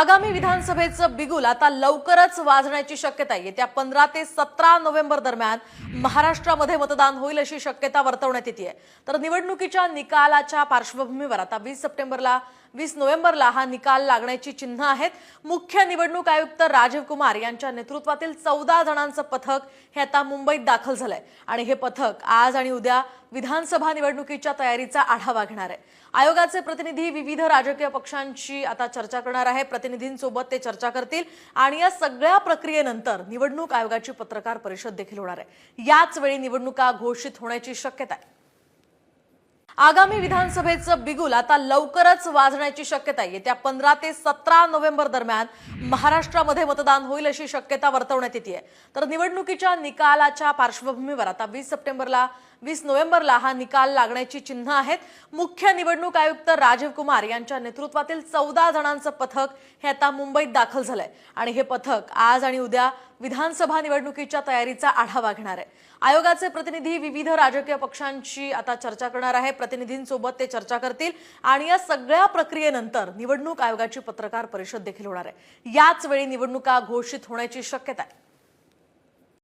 आगामी विधानसभेचं बिगुल आता लवकरच वाजण्याची शक्यता आहे. येत्या पंधरा ते सतरा नोव्हेंबर दरम्यान महाराष्ट्रामध्ये मतदान होईल अशी शक्यता वर्तवण्यात येते. तर निवडणुकीच्या निकालाच्या पार्श्वभूमीवर आता वीस सप्टेंबरला वीस नोव्हेंबरला हा निकाल लागण्याची चिन्ह आहेत. मुख्य निवडणूक आयुक्त राजीव कुमार यांच्या नेतृत्वातील चौदा जणांचं पथक हे आता मुंबईत दाखल झालंय. आणि हे पथक आज आणि उद्या विधानसभा निवडणुकीच्या तयारीचा आढावा घेणार आहे. आयोगाचे प्रतिनिधी विविध राजकीय पक्षांशी आता चर्चा करणार आहे. प्रतिनिधींसोबत ते चर्चा करतील. आणि या सगळ्या प्रक्रियेनंतर निवडणूक आयोगाची पत्रकार परिषद देखील होणार आहे. याच वेळी निवडणुका घोषित होण्याची शक्यता आहे. आगामी विधानसभेचं बिगुल आता लवकरच वाजण्याची शक्यता येत्या पंधरा ते सतरा नोव्हेंबर दरम्यान महाराष्ट्रामध्ये मतदान होईल अशी शक्यता वर्तवण्यात येते. तर निवडणुकीच्या निकालाच्या पार्श्वभूमीवर आता वीस सप्टेंबरला वीस नोव्हेंबरला हा निकाल लागण्याची चिन्ह आहेत. मुख्य निवडणूक आयुक्त राजीव कुमार यांच्या नेतृत्वातील चौदा जणांचं पथक हे आता मुंबईत दाखल झालंय. आणि हे पथक आज आणि उद्या विधानसभा निवडणुकीच्या तयारीचा आढावा घेणार आहे. आयोगाचे प्रतिनिधी विविध राजकीय पक्षांशी आता चर्चा करणार आहे. प्रतिनिधींसोबत ते चर्चा करतील. आणि या सगळ्या प्रक्रियेनंतर निवडणूक आयोगाची पत्रकार परिषद देखील होणार आहे. याच वेळी निवडणुका घोषित होण्याची शक्यता आहे.